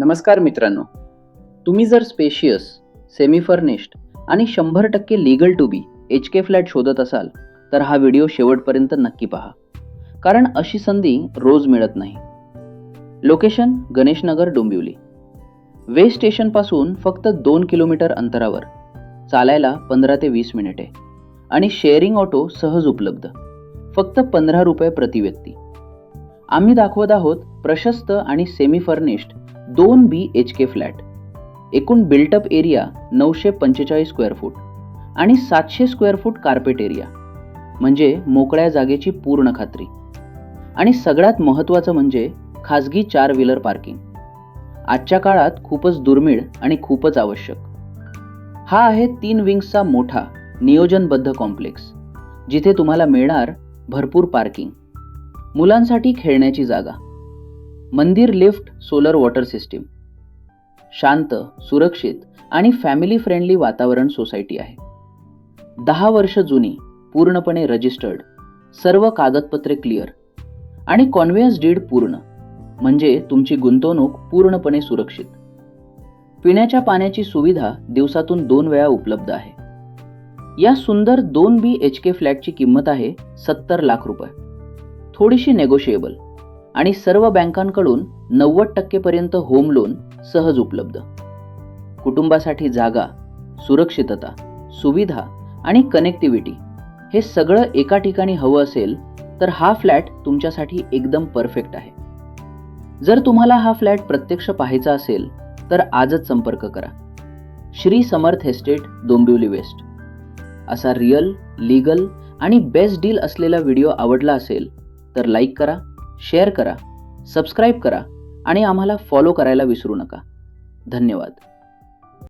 नमस्कार मित्रांनो. तुम्ही जर स्पेशियस सेमी फर्निश्ड आणि शंभर टक्के legal two B H K flat शोधत असाल तर हा व्हिडिओ शेवटपर्यंत नक्की पहा. कारण अशी संधी रोज मिळत नाही. लोकेशन गणेशनगर डोंबिवली. वे स्टेशनपासून फक्त दोन किलोमीटर अंतरावर. चालायला पंधरा ते वीस मिनिटे. आणि शेअरिंग ऑटो सहज उपलब्ध. फक्त पंधरा रुपये प्रति व्यक्ती. आम्ही दाखवत आहोत प्रशस्त आणि सेमी फर्निश्ड दोन बी एच के फ्लॅट एकूण बिल्टअप एरिया नऊशे पंचेचाळीस स्क्वेअर फूट आणि सातशे स्क्वेअर फूट कार्पेट एरिया म्हणजे मोकळ्या जागेची पूर्ण खात्री. आणि सगळ्यात महत्त्वाचं म्हणजे खाजगी चार व्हीलर पार्किंग आजच्या काळात खूपच दुर्मिळ आणि खूपच आवश्यक. हा आहे तीन विंग्सचा मोठा नियोजनबद्ध कॉम्प्लेक्स जिथे तुम्हाला मिळणार भरपूर पार्किंग मुलांसाठी खेळण्याची जागा. मंदिर लिफ्ट सोलर वॉटर सिस्टीम. शांत सुरक्षित आणि फॅमिली फ्रेंडली वातावरण सोसायटी आहे. दहा वर्ष जुनी पूर्णपणे रजिस्टर्ड सर्व कागदपत्रे क्लिअर आणि कॉन्व्हेन्स डीड पूर्ण. म्हणजे तुमची गुंतवणूक पूर्णपणे सुरक्षित. पिण्याच्या पाण्याची सुविधा दिवसातून दोन वेळा उपलब्ध आहे. या सुंदर दोन बी एच के फ्लॅटची किंमत आहे सत्तर लाख रुपये. थोडीशी नेगोशिएबल आणि सर्व बँकांकडून नव्वद टक्केपर्यंत होम लोन सहज उपलब्ध. कुटुंबासाठी जागा सुरक्षितता सुविधा आणि कनेक्टिव्हिटी हे सगळं एका ठिकाणी हवं असेल तर हा फ्लॅट तुमच्यासाठी एकदम परफेक्ट आहे. जर तुम्हाला हा फ्लॅट प्रत्यक्ष पाहायचा असेल तर आजच संपर्क करा. Shri Samarth estate Dombivli west. असा रिअल लीगल आणि बेस्ट डील असलेला व्हिडिओ आवडला असेल तर लाईक करा. शेअर करा सबस्क्राईब करा आणि आम्हाला फॉलो करायला विसरू नका. धन्यवाद.